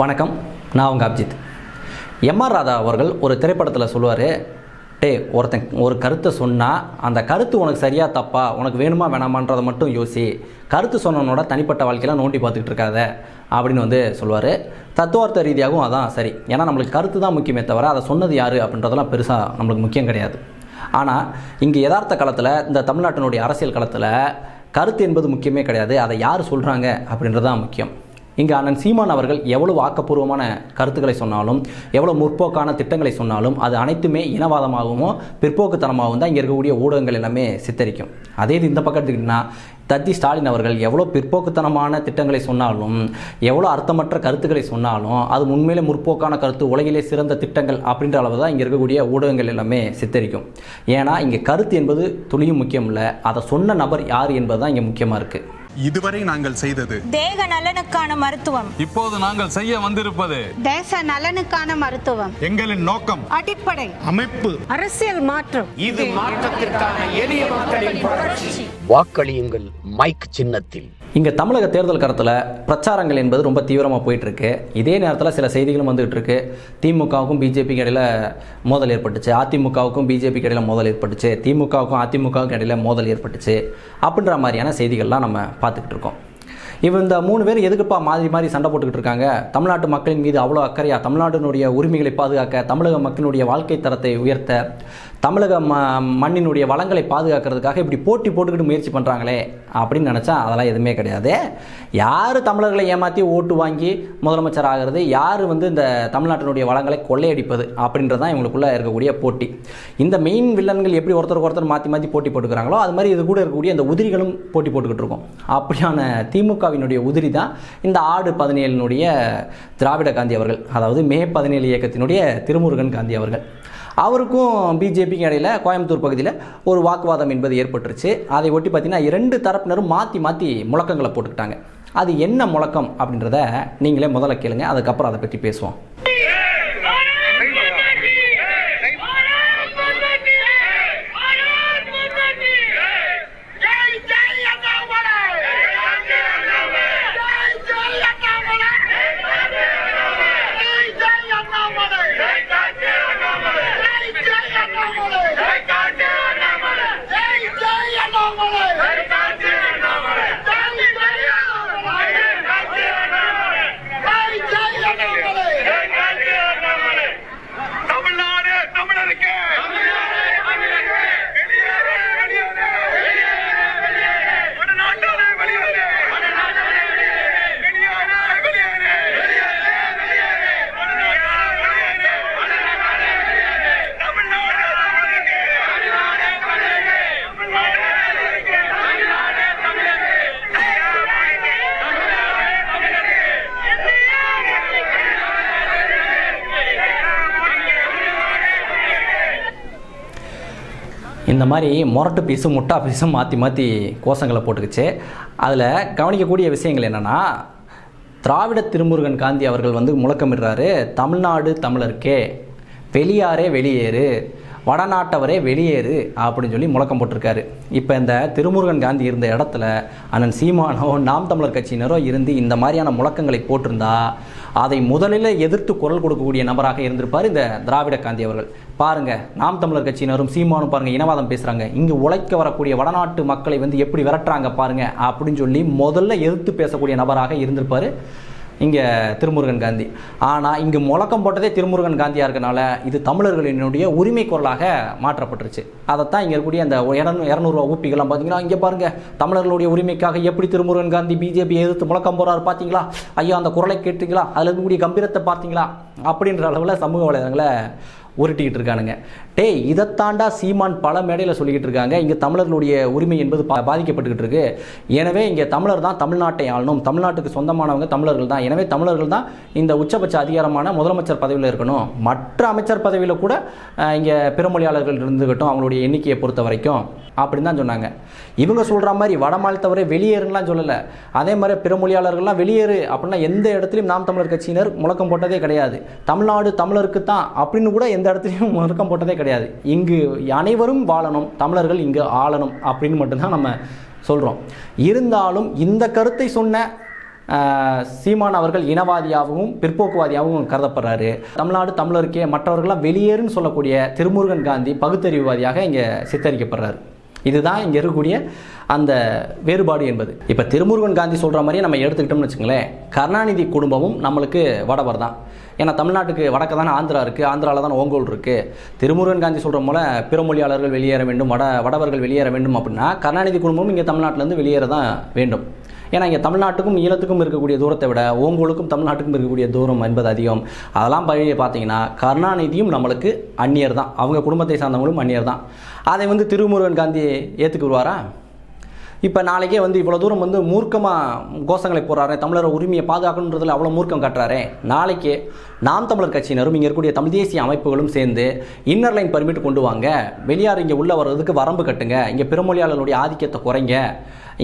வணக்கம் நான் உங்கள் அப்ஜித். எம்ஆர் ராதா அவர்கள் ஒரு திரைப்படத்தில் சொல்லுவார் டே ஒருத்தன் ஒரு கருத்தை சொன்னால் அந்த கருத்து உனக்கு சரியாக தப்பா உனக்கு வேணுமா வேணாமான்றதை மட்டும் யோசி. கருத்து சொன்னவனோட தனிப்பட்ட வாழ்க்கையெல்லாம் நோண்டி பார்த்துக்கிட்டு இருக்காத அப்படின்னு வந்து சொல்லுவார். தத்துவார்த்த ரீதியாகவும் அதான் சரி. ஏன்னா நம்மளுக்கு கருத்து தான் முக்கியமே தவிர அதை சொன்னது யார் அப்படின்றதெல்லாம் பெருசாக நம்மளுக்கு முக்கியம் கிடையாது. ஆனால் இங்கே யதார்த்த காலத்தில் இந்த தமிழ்நாட்டினுடைய அரசியல் காலத்தில் கருத்து என்பது முக்கியமே கிடையாது. அதை யார் சொல்கிறாங்க அப்படின்றது தான் முக்கியம். இங்கே அண்ணன் சீமான் அவர்கள் எவ்வளவு ஆக்கப்பூர்வமான கருத்துக்களை சொன்னாலும் எவ்வளோ முற்போக்கான திட்டங்களை சொன்னாலும் அது அனைத்துமே இனவாதமாகவும் பிற்போக்குத்தனமாகவும் தான் இங்கே இருக்கக்கூடிய ஊடகங்கள் எல்லாமே சித்தரிக்கும். அதே இது இந்த பக்கம் எடுத்துக்கிட்டிங்கன்னா தத்தி ஸ்டாலின் அவர்கள் எவ்வளோ பிற்போக்குத்தனமான திட்டங்களை சொன்னாலும் எவ்வளோ அர்த்தமற்ற கருத்துக்களை சொன்னாலும் அது உண்மையிலே முற்போக்கான கருத்து உலகிலே சிறந்த திட்டங்கள் அப்படின்ற அளவு தான் இங்கே இருக்கக்கூடிய ஊடகங்கள் எல்லாமே சித்தரிக்கும். ஏன்னா இங்கே கருத்து என்பது துளியும் முக்கியம் இல்லை அதை சொன்ன நபர் யார் என்பது தான் இங்கே முக்கியமாக இருக்குது இதுவரை நாங்கள் செய்தது. தேக நலனுக்கான மருத்துவம். இப்போது நாங்கள் செய்ய வந்திருப்பது தேச நலனுக்கான மருத்துவம். எங்களின் நோக்கம் அடிப்படை. அமைப்பு. அரசியல் மாற்றம். இது மாற்றத்திற்கான எளிய மக்களின் வாக்களியுங்கள். மைக் சின்னத்தில். இங்கே தமிழக தேர்தல் கரத்தில் பிரச்சாரங்கள் என்பது ரொம்ப தீவிரமாக போயிட்டுருக்கு. இதே நேரத்தில் சில செய்திகளும் வந்துகிட்டு இருக்கு திமுகவுக்கும் பிஜேபிக்கு இடையில மோதல் ஏற்பட்டுச்சு. அதிமுகவுக்கும் பிஜேபிக்கு இடையில மோதல் ஏற்பட்டுச்சு. திமுகவுக்கும் அதிமுகவுக்கும் இடையில மோதல் ஏற்பட்டுச்சு. அப்படின்ற மாதிரியான செய்திகள்லாம் நம்ம பார்த்துக்கிட்டு இருக்கோம் இவன் இந்த மூணு பேர் எதுக்குப்பா மாதிரி மாதிரி சண்டை போட்டுக்கிட்டு இருக்காங்க? தமிழ்நாட்டு மக்களின் மீது அவ்வளோ அக்கறையா தமிழ்நாட்டினுடைய உரிமைகளை பாதுகாக்க தமிழக மக்களினுடைய வாழ்க்கை தரத்தை உயர்த்த தமிழக ம மண்ணினுடைய வளங்களை பாதுகாக்கிறதுக்காக இப்படி போட்டி போட்டுக்கிட்டு முயற்சி பண்ணுறாங்களே அப்படின்னு நினச்சா அதெல்லாம் எதுவுமே கிடையாது. யார் தமிழர்களை ஏமாற்றி ஓட்டு வாங்கி முதலமைச்சர் ஆகிறது? யார் வந்து இந்த தமிழ்நாட்டினுடைய வளங்களை கொள்ளையடிப்பது? அப்படின்றது தான் இவங்களுக்குள்ளே இருக்கக்கூடிய போட்டி. இந்த மெயின் வில்லன்கள் எப்படி ஒருத்தருக்கு ஒருத்தர் மாற்றி மாற்றி போட்டி போட்டுக்கிறாங்களோ அது மாதிரி இது கூட இருக்கக்கூடிய அந்த உதிரிகளும் போட்டி போட்டுக்கிட்டு இருக்கோம். அப்படியான திமுக திமுகவினுடைய உதிரி தான் இந்த ஆடு பதினேழினுடைய திராவிட காந்தி அவர்கள் அதாவது மே பதினேழு இயக்கத்தினுடைய திருமுருகன் காந்தி அவர்கள். அவருக்கும் பிஜேபிக்கும் இடையில கோயம்புத்தூர் பகுதியில் ஒரு வாக்குவாதம் என்பது ஏற்பட்டுருச்சு. அதை ஒட்டி பார்த்தீங்கன்னா இரண்டு தரப்பினரும் மாற்றி மாற்றி முழக்கங்களை போட்டுக்கிட்டாங்க. அது என்ன முழக்கம் அப்படின்றத நீங்களே முதல்ல கேளுங்க. அதுக்கப்புறம் அதை பற்றி பேசுவோம். இந்த மாதிரி முரட்டு பீஸும் முட்டா பீஸும் மாற்றி மாற்றி கோஷங்களை போட்டுக்கிச்சு. அதில் கவனிக்கக்கூடிய விஷயங்கள் என்னென்னா திராவிட திருமுருகன் காந்தி அவர்கள் வந்து முழக்கமிடுறாரு தமிழ்நாடு தமிழருக்கே வெளியாரே வெளியேறு வடநாட்டவரே வெளியேறு அப்படின்னு சொல்லி முழக்கம் போட்டிருக்காரு. இப்போ இந்த திருமுருகன் காந்தி இருந்த இடத்துல அண்ணன் சீமானோ நாம் தமிழர் கட்சியினரோ இருந்து இந்த மாதிரியான முழக்கங்களை போட்டிருந்தா அதை முதலில் எதிர்த்து குரல் கொடுக்கக்கூடிய நபராக இருந்திருப்பார் இந்த திராவிட காந்தி அவர்கள். பாருங்க நாம் தமிழர் கட்சியினரும் சீமானும் பாருங்க இனவாதம் பேசுறாங்க. இங்கு உழைக்க வரக்கூடிய வடநாட்டு மக்களை வந்து எப்படி விரட்டுறாங்க பாருங்க அப்படின்னு சொல்லி முதல்ல எதிர்த்து பேசக்கூடிய நபராக இருந்திருப்பாரு. இங்கே திருமுருகன் காந்தி. ஆனால் இங்கே முழக்கம் போட்டதே திருமுருகன் காந்தியாக இருக்கனால இது தமிழர்களினுடைய உரிமை குரலாக மாற்றப்பட்டுருச்சு. அதைத்தான் இங்கே இருக்கக்கூடிய அந்த இரநூ இரநூறுவா ஊப்பிகள்லாம் பார்த்தீங்கன்னா இங்கே பாருங்கள் தமிழர்களுடைய உரிமைக்காக எப்படி திருமுருகன் காந்தி பிஜேபி எதிர்த்து முழக்கம் போகிறாரு பார்த்தீங்களா ஐயோ அந்த குரலை கேட்டீங்களா? அதில் இருக்கக்கூடிய கம்பீரத்தை பார்த்தீங்களா? அப்படின்ற அளவில் சமூக வலைதளங்களை உருட்டிக்கிட்டு இருக்கானுங்க. டே இதைத்தாண்டா சீமான் பல மேடையில் சொல்லிக்கிட்டு இருக்காங்க. இங்கே தமிழர்களுடைய உரிமை என்பது பா- பாதிக்கப்பட்டுக்கிட்டு இருக்கு. எனவே இங்கே தமிழர் தான் தமிழ்நாட்டை ஆளணும். தமிழ்நாட்டுக்கு சொந்தமானவங்க தமிழர்கள் தான். எனவே தமிழர்கள் தான் இந்த உச்சபட்ச அதிகாரமான முதலமைச்சர் பதவியில் இருக்கணும். மற்ற அமைச்சர் பதவியில் கூட இங்கே பிறமொழியாளர்கள் இருந்துக்கட்டும் அவங்களுடைய எண்ணிக்கையை பொறுத்த வரைக்கும். அப்படின்னு தான் சொன்னாங்க. இவங்க சொல்கிற மாதிரி வடமாநிலத்தவரை வெளியேறுலாம் சொல்லலை. அதே மாதிரி பிற மொழியாளர்கள்லாம் வெளியேறு அப்படின்னா எந்த இடத்துலையும் நாம் தமிழர் கட்சியினர் முழக்கம் போட்டதே கிடையாது. தமிழ்நாடு தமிழருக்கு தான் அப்படின்னு கூட எந்த இடத்துலையும் முழக்கம் போட்டதே கிடையாது. இங்கு அனைவரும் வாழணும் தமிழர்கள் இங்கு ஆளணும் அப்படின்னு மட்டும்தான் நம்ம சொல்கிறோம் இருந்தாலும் இந்த கருத்தை சொன்ன சீமான் அவர்கள் இனவாதியாகவும் பிற்போக்குவாதியாகவும் கருதப்படுறாரு. தமிழ்நாடு தமிழருக்கே மற்றவர்களாம் வெளியேறுன்னு சொல்லக்கூடிய திருமுருகன் காந்தி பகுத்தறிவுவாதியாக இங்கே சித்தரிக்கப்படுறாரு. இதுதான் இங்கே இருக்கக்கூடிய அந்த வேறுபாடு என்பது. இப்போ திருமுருகன் காந்தி சொல்கிற மாதிரியே நம்ம எடுத்துக்கிட்டோம்னு வச்சுங்களேன் கருணாநிதி குடும்பமும் நம்மளுக்கு வடவர் தான். ஏன்னா தமிழ்நாட்டுக்கு வடக்க தானே ஆந்திரா இருக்குது ஆந்திராவில் தான் ஓங்கோல் இருக்குது திருமுருகன் காந்தி சொல்கிற போல பிற மொழியாளர்கள் வெளியேற வேண்டும் வட வடவர்கள் வெளியேற வேண்டும் அப்படின்னா கருணாநிதி குடும்பமும் இங்கே தமிழ்நாட்டிலேருந்து வெளியேற தான் வேண்டும். ஏன்னா இங்கே தமிழ்நாட்டுக்கும் ஈழத்துக்கும் இருக்கக்கூடிய தூரத்தை விட ஓங்கோலுக்கும் தமிழ்நாட்டுக்கும் இருக்கக்கூடிய தூரம் என்பது அதிகம். அதெல்லாம் பழைய பார்த்தீங்கன்னா கருணாநிதியும் நம்மளுக்கு அந்நியர் தான். அவங்க குடும்பத்தை சார்ந்தவங்களும் அந்நியர் தான். அதை வந்து திருமுருகன் காந்தி ஏற்றுக்குருவாரா இப்போ நாளைக்கே வந்து இவ்வளோ தூரம் வந்து மூர்க்கமாக கோஷங்களை போடுறாரு தமிழர் உரிமையை பாதுகாக்கணுன்றதுல அவ்வளோ மூர்க்கம் காட்டுறாரே. நாளைக்கு நாம் தமிழர் கட்சியினரும் இங்கே இருக்கக்கூடிய தமிழ் தேசிய அமைப்புகளும் சேர்ந்து இன்னர் லைன் பர்மிட் கொண்டு வாங்க. வெளியார் இங்கே உள்ளே வர்றதுக்கு வரம்பு கட்டுங்க. இங்கே பிறமொழியாளர்களுடைய ஆதிக்கத்தை குறைங்க.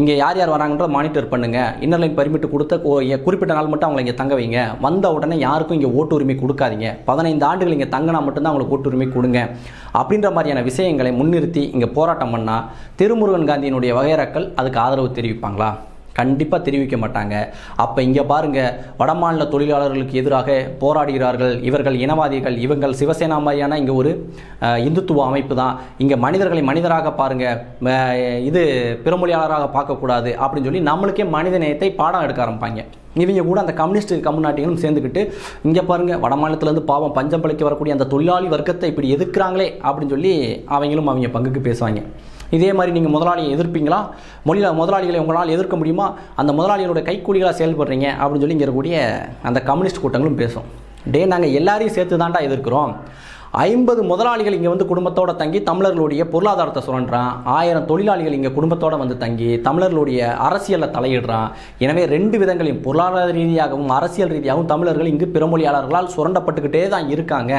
இங்கே யார் யார் வராங்கன்றத மானிட்டர் பண்ணுங்க. இன்னர் லைன் பர்மிட் கொடுத்த குறிப்பிட்ட நாள் மட்டும் அவங்களை இங்கே தங்க வைங்க. வந்த உடனே யாருக்கும் இங்கே ஓட்டு உரிமை கொடுக்காதீங்க. பதினைந்து ஆண்டுகள் இங்கே தங்கினா மட்டும்தான் அவங்களுக்கு ஓட்டு உரிமை கொடுங்க. அப்படின்ற மாதிரியான விஷயங்களை முன்னிறுத்தி இங்கே போராட்டம் பண்ணால் திருமுருகன் காந்தியினுடைய வகையறாக்கள் அதுக்கு ஆதரவு தெரிவிப்பாங்களா? கண்டிப்பாக தெரிவிக்க மாட்டாங்க. அப்போ இங்கே பாருங்கள் வடமாநில தொழிலாளர்களுக்கு எதிராக போராடுகிறார்கள் இவர்கள் இனவாதிகள் இவங்கள் சிவசேனா மாதிரியான இங்கே ஒரு இந்துத்துவ அமைப்பு தான் இங்கே மனிதர்களை மனிதராக பாருங்கள் இது பிறமொழியாளராக பார்க்கக்கூடாது அப்படின்னு சொல்லி நம்மளுக்கே மனித நேயத்தை பாடம் எடுக்க ஆரம்பிப்பாங்க. இவங்க கூட அந்த கம்யூனிஸ்ட் கம்யூனாட்டிகளும் சேர்ந்துக்கிட்டு இங்கே பாருங்க வட மாநிலத்திலேருந்து பாவம் பஞ்சம் பழிக்க வரக்கூடிய அந்த தொழிலாளி வர்க்கத்தை இப்படி எதிர்க்கிறாங்களே அப்படின்னு சொல்லி அவங்களும் அவங்க பங்குக்கு பேசுவாங்க. இதே மாதிரி நீங்கள் முதலாளியை எதிர்ப்பீங்களா? மொழியில் முதலாளிகளை உங்களால் எதிர்க்க முடியுமா? அந்த முதலாளிகளோட கைக்கூலிகளாக செயல்படுறீங்க அப்படின்னு சொல்லி இங்கே அந்த கம்யூனிஸ்ட் கூட்டங்களும் பேசும். டே நாங்கள் எல்லாரையும் சேர்த்து தாண்டா எதிர்க்கிறோம். ஐம்பது முதலாளிகள் இங்கே வந்து குடும்பத்தோடு தங்கி தமிழர்களுடைய பொருளாதாரத்தை சுரண்டுறான். ஆயிரம் தொழிலாளிகள் இங்கே குடும்பத்தோடு வந்து தங்கி தமிழர்களுடைய அரசியலில் தலையிடுறான். எனவே ரெண்டு விதங்களையும் பொருளாதார ரீதியாகவும் அரசியல் ரீதியாகவும் தமிழர்கள் இங்கு பிறமொழியாளர்களால் சுரண்டப்பட்டுக்கிட்டே தான் இருக்காங்க.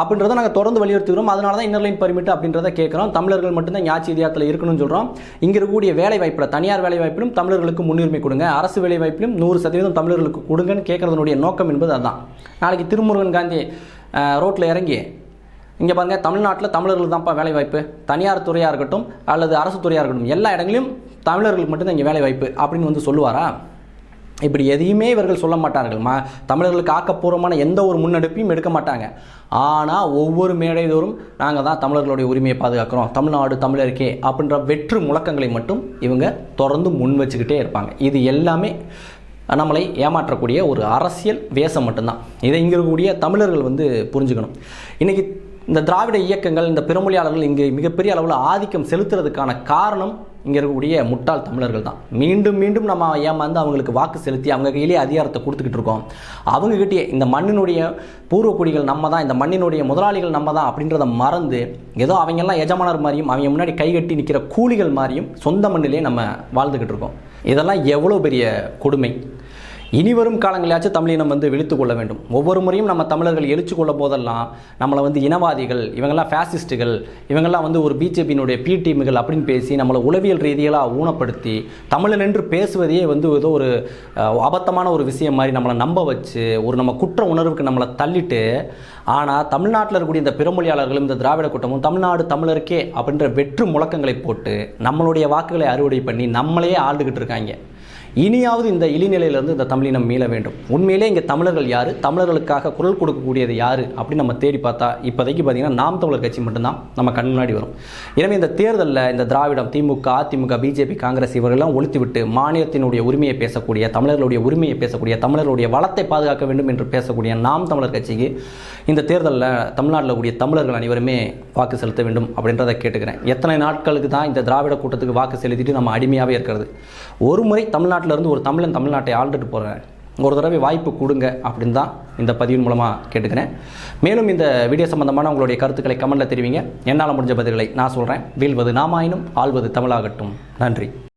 அப்படின்றத நாங்கள் தொடர்ந்து வலியுறுத்துகிறோம் அதனால தான் இன்னர்லைன் பர்மிட் அப்படின்றத கேட்குறோம் தமிழர்கள் மட்டும்தான் யாச்சி ஆட்சி இருக்கணும்னு சொல்கிறோம் இங்கே இருக்கக்கூடிய வேலை வாய்ப்பில் தனியார் வேலை வாய்ப்பிலும் தமிழர்களுக்கு முன்னுரிமை கொடுங்க. அரசு வேலை வாய்ப்பிலும் நூறு சதவீதம் தமிழர்களுக்கு கொடுங்கன்னு கேட்குறதுனுடைய நோக்கம் என்பது அதுதான் நாளைக்கு திருமுருகன் காந்தி ரோட்டில் இறங்கி இங்கே பாருங்க தமிழ்நாட்டில் தமிழர்கள் தான்ப்பா வேலை வாய்ப்பு. தனியார் துறையாக இருக்கட்டும் அல்லது அரசு துறையாக இருக்கட்டும் எல்லா இடங்களிலும் தமிழர்களுக்கு மட்டும்தான் இங்கே வேலை வாய்ப்பு அப்படின்னு வந்து சொல்லுவாரா? இப்படி எதையுமே இவர்கள் சொல்ல மாட்டார்கள் ம தமிழர்களுக்கு ஆக்கப்பூர்வமான எந்த ஒரு முன்னெடுப்பையும் எடுக்க மாட்டாங்க. ஆனால் ஒவ்வொரு மேடைதோறும் நாங்கள் தான் தமிழர்களுடைய உரிமையை பாதுகாக்கிறோம். தமிழ்நாடு தமிழருக்கே அப்படின்ற வெற்று முழக்கங்களை மட்டும் இவங்க தொடர்ந்து முன் வச்சுக்கிட்டே இருப்பாங்க. இது எல்லாமே நம்மளை ஏமாற்றக்கூடிய ஒரு அரசியல் வேஷம் மட்டும்தான். இதை இங்கே இருக்கக்கூடிய தமிழர்கள் வந்து புரிஞ்சுக்கணும். இன்றைக்கி இந்த திராவிட இயக்கங்கள் இந்த பெருமொழியாளர்கள் இங்கே மிகப்பெரிய அளவில் ஆதிக்கம் செலுத்துறதுக்கான காரணம் இங்கே இருக்கக்கூடிய முட்டாள் தமிழர்கள் தான். மீண்டும் மீண்டும் நம்ம ஏமாந்து அவங்களுக்கு வாக்கு செலுத்தி அவங்க கையிலே அதிகாரத்தை கொடுத்துக்கிட்டு இருக்கோம். அவங்ககிட்டயே இந்த மண்ணினுடைய பூர்வக்குடிகள் நம்ம தான் இந்த மண்ணினுடைய முதலாளிகள் நம்ம தான் அப்படின்றத மறந்து ஏதோ அவங்கெல்லாம் எஜமானர் மாதிரியும் அவங்க முன்னாடி கைகட்டி நிற்கிற கூலிகள் மாதிரியும் சொந்த மண்ணிலே நம்ம வாழ்ந்துக்கிட்டு இருக்கோம். இதெல்லாம் எவ்வளோ பெரிய கொடுமை. இனிவரும் காலங்களாச்சும் தமிழினம் வந்து விழித்து கொள்ள வேண்டும். ஒவ்வொரு முறையும் நம்ம தமிழர்கள் எழுச்சி கொள்ள போதெல்லாம் நம்மளை வந்து இனவாதிகள் இவங்கெல்லாம் ஃபேசிஸ்ட்டுகள் இவங்கெல்லாம் வந்து ஒரு பிஜேபியினுடைய பி டீமுகள் அப்படின்னு பேசி நம்மளை உளவியல் ரீதியெல்லாம் ஊனப்படுத்தி தமிழன் என்று பேசுவதையே வந்து ஏதோ ஒரு அபத்தமான ஒரு விஷயம் மாதிரி நம்மளை நம்ப வச்சு ஒரு நம்ம குற்ற உணர்வுக்கு நம்மளை தள்ளிட்டு ஆனால் தமிழ்நாட்டில் இருக்கக்கூடிய இந்த பிறமொழியாளர்களும் இந்த திராவிட கூட்டமும் தமிழ்நாடு தமிழருக்கே அப்படின்ற வெற்று முழக்கங்களை போட்டு நம்மளுடைய வாக்குகளை அறுவடை பண்ணி நம்மளையே ஆண்டுகிட்டு இருக்காங்க. இனியாவது இந்த இழிநிலையிலிருந்து இந்த தமிழினம் மீள வேண்டும். உண்மையிலே இங்கே தமிழர்கள் யார்? தமிழர்களுக்காக குரல் கொடுக்கக்கூடியது யார்? அப்படின்னு நம்ம தேடி பார்த்தா இப்போதைக்கு பார்த்தீங்கன்னா நாம் தமிழர் கட்சி மட்டும்தான் நம்ம கண் முன்னாடி வரும். எனவே இந்த தேர்தலில் இந்த திராவிடம் திமுக அதிமுக பிஜேபி காங்கிரஸ் இவர்களெல்லாம் ஒழித்துவிட்டு மாநிலத்தினுடைய உரிமையை பேசக்கூடிய தமிழர்களுடைய உரிமையை பேசக்கூடிய தமிழர்களுடைய வளத்தை பாதுகாக்க வேண்டும் என்று பேசக்கூடிய நாம் தமிழர் கட்சிக்கு இந்த தேர்தலில் தமிழ்நாட்டில் கூடிய தமிழர்கள் அனைவருமே வாக்கு செலுத்த வேண்டும் அப்படின்றத கேட்டுக்கிறேன். எத்தனை நாட்களுக்கு தான் இந்த திராவிட கூட்டத்துக்கு வாக்கு செலுத்திட்டு நம்ம அடிமையாகவே இருக்கிறது. ஒரு முறை தமிழ்நாட்டில் இருந்து ஒரு தமிழன் தமிழ்நாட்டை ஆண்டுட்டு போகிறேன் ஒரு தடவை வாய்ப்பு கொடுங்க அப்படின்னு தான் இந்த பதிவின் மூலமாக கேட்டுக்கிறேன். மேலும் இந்த வீடியோ சம்பந்தமான உங்களுடைய கருத்துக்களை கமெண்டில் தெரிவிங்க. என்னால் முடிஞ்ச பதில்களை நான் சொல்கிறேன் வீழ்வது நாமாயினும் ஆள்வது தமிழாகட்டும். நன்றி.